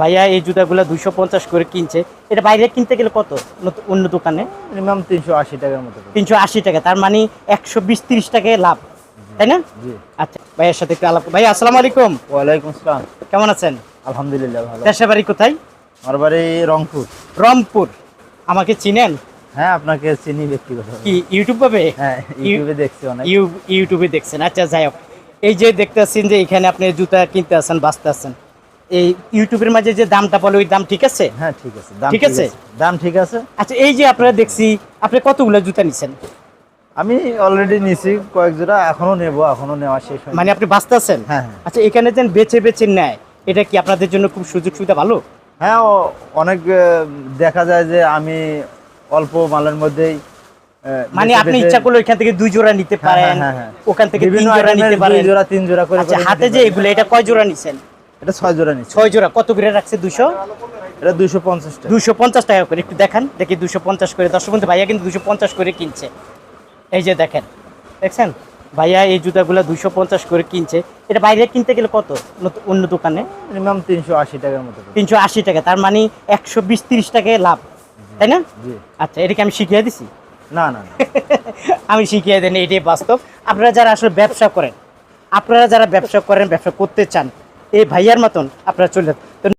ভাইয়া এই জুতাগুলো দুইশো পঞ্চাশ করে কিনছে। এটা বাইরে কিনতে গেলে কত? অন্য দোকানে? মিনিমাম তিনশো আশি টাকার মতো তিনশো আশি টাকা তার মানে একশো বিশ তিরিশ টাকায় লাভ তাই না? আচ্ছা ভাইয়ের সাথে একটু আলাপ ভাইয়া আসসালামু আলাইকুম। ওয়ালাইকুম আসসালাম। কেমন আছেন? আলহামদুলিল্লাহ ভালো। দেশের বাড়ি কোথায়? আমার বাড়ি রংপুর। রংপুর। আমাকে চিনেন? হ্যাঁ আপনাকে চিনি ব্যক্তিগত। কি ইউটিউব পাবে? হ্যাঁ ইউটিউবে দেখছি অনেক। ইউ ইউটিউবে দেখছেন। আচ্ছা যাই হোক। এই যে দেখতে যে এখানে আপনি জুতা কিনতে আছেন বাঁচতে আছেন এই ইউটিউবের মাঝে যে দামটা বলে ওই দাম ঠিক আছে? হ্যাঁ ঠিক আছে দাম ঠিক আছে? দাম ঠিক আছে। আচ্ছা এই যে আপনারা দেখছি আপনি কতগুলো জুতা নিছেন? আমি অলরেডি নিছি কয়েক জোড়া এখনও নেব এখনও নেওয়া শেষ হয়নি। মানে আপনি বাঁচতে আছেন? হ্যাঁ হ্যাঁ। আচ্ছা এখানে যেন বেছে বেছে নেয় এটা কি আপনাদের জন্য খুব সুযোগ সুবিধা ভালো? হ্যাঁ অনেক দেখা যায় যে আমি অল্প মালের মধ্যেই মানে আপনি ইচ্ছা করলে ওইখান থেকে দুই জোড়া নিতে হ্যাঁ, পারেন হ্যাঁ, হ্যাঁ। ওখান থেকে তিন জোড়া নিতে দুই পারেন। জোড়া তিন জোড়া করে আচ্ছা হাতে যে। এগুলো এটা কয় জোড়া নিছেন? এটা ছয় জোড়া নিচ্ছে। ছয় জোড়া কত করে রাখছে? দুশো এটা দুইশো পঞ্চাশ দুশো পঞ্চাশ টাকা করে। একটু দেখান দেখি দুশো পঞ্চাশ করে। দর্শক বন্ধু ভাইয়া কিন্তু দুশো পঞ্চাশ করে কিনছে। এই যে দেখেন দেখছেন? ভাইয়া এই জুতাগুলো দুশো পঞ্চাশ করে কিনছে। এটা বাইরে কিনতে গেলে কত? অন্য দোকানে? মিনিমাম তিনশো আশি টাকার মতো তিনশো আশি টাকা তার মানে একশো বিশ তিরিশ টাকায় লাভ তাই না? আচ্ছা এটাকে আমি শিখিয়ে দিছি? না না। আমি শিখিয়ে দেন এটাই বাস্তব। আপনারা যারা আসলে ব্যবসা করেন আপনারা যারা ব্যবসা করেন ব্যবসা করতে চান এই ভাইয়ার মতন আপনারা চলে। তো